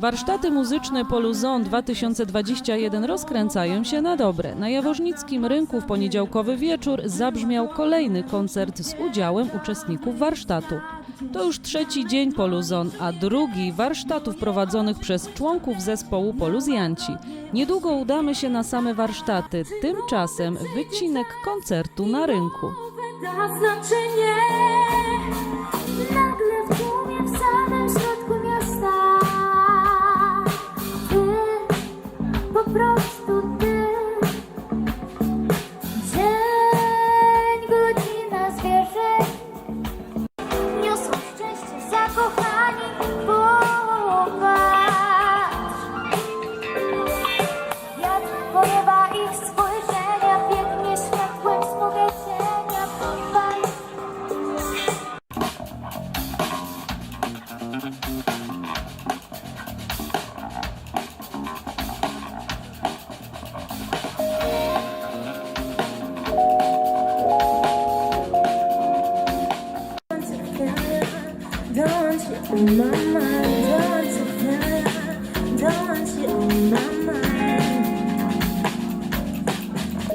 Warsztaty muzyczne Poluzon 2021 rozkręcają się na dobre. Na Jaworznickim Rynku w poniedziałkowy wieczór zabrzmiał kolejny koncert z udziałem uczestników warsztatu. To już trzeci dzień Poluzon, a drugi warsztatów prowadzonych przez członków zespołu Poluzjanci. Niedługo udamy się na same warsztaty, tymczasem wycinek koncertu na rynku. Prostu ty. Dzień, godzina zwierzeń. Niosą szczęście zakochani Popatrz. Wiatr porywa ich spojrzenia Biegnie światłem smugę cienia Popatrz on my mind.